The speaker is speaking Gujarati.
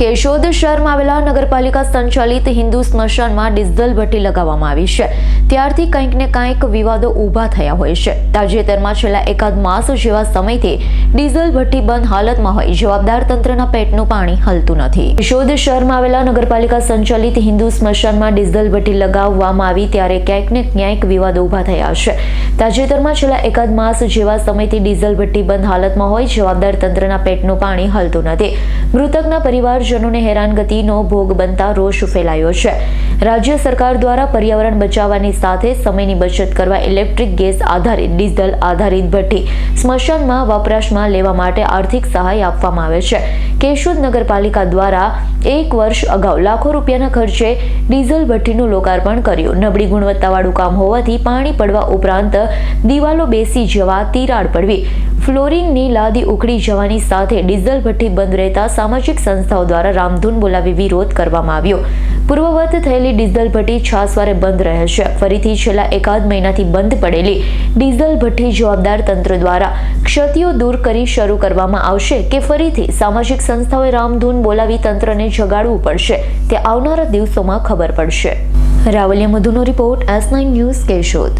કેશોદ શહેરમાં આવેલા નગરપાલિકા સંચાલિત હિન્દુ સ્મશાનમાં ડીઝલ ભઠ્ઠી લગાવવામાં આવી છે. ત્યારથી કંઈક ને કંઈક વિવાદો ઊભા થયા હોય છે. તાજેતરમાં છેલ્લા એકાદ માસ જેવા સમયથી ડીઝલ ભઠ્ઠી બંધ હાલતમાં હોય. જવાબદાર તંત્રના પેટનું પાણી હલતું નથી. કેશોદ શહેરમાં આવેલા નગરપાલિકા સંચાલિત હિન્દુ સ્મશાનમાં ડીઝલ ભઠ્ઠી લગાવવામાં આવી ત્યારે ક્યાંક ને ક્યાંક વિવાદો ઊભા થયા છે. તાજેતરમાં છેલ્લા એકાદ માસ જેવા સમયથી ડીઝલ ભઠ્ઠી બંધ હાલતમાં હોય. જવાબદાર તંત્રના પેટનું પાણી હલતું નથી. મૃતકના પરિવારજનોને હેરાનગતિનો ભોગ બનતા રોષ ફેલાયો છે. રાજ્ય સરકાર દ્વારા પર્યાવરણ બચાવવાની સાથે સમયની બચત કરવા ઇલેક્ટ્રિક ગેસ આધારિત, ડીઝલ આધારિત ભઠ્ઠી સ્મશાનમાં વપરાશમાં લેવા માટે આર્થિક સહાય આપવામાં આવે છે. કેશોદ નગરપાલિકા દ્વારા એક વર્ષ અગાઉ લાખો રૂપિયાના ખર્ચે ડીઝલ ભઠ્ઠીનું લોકાર્પણ કર્યું. નબળી ગુણવત્તાવાળું કામ હોવાથી પાણી પડવા ઉપરાંત દિવાલો બેસી જવા તિરાડ પડવી. ફ્લોરિંગની લાદી ઉખડી જવાની સાથે ડીઝલ ભઠ્ઠી બંધ રહેતા સામાજિક સંસ્થાઓ દ્વારા રામધૂન બોલાવી વિરોધ કરવામાં આવ્યો. પૂર્વવત થયેલી ડીઝલ ભઠ્ઠી છાસવારે બંધ રહે છે ફરીથી છેલ્લા એકાદ મહિનાથી બંધ પડેલી ડીઝલ ભઠ્ઠી જવાબદાર તંત્ર દ્વારા ક્ષતિઓ દૂર કરી શરૂ કરવામાં આવશે કે ફરીથી સામાજિક સંસ્થાઓએ રામધૂન બોલાવી તંત્રને જગાડવું પડશે તે આવનારા દિવસોમાં ખબર પડશે. Ravaliya મધુનો report S nine news Keshod.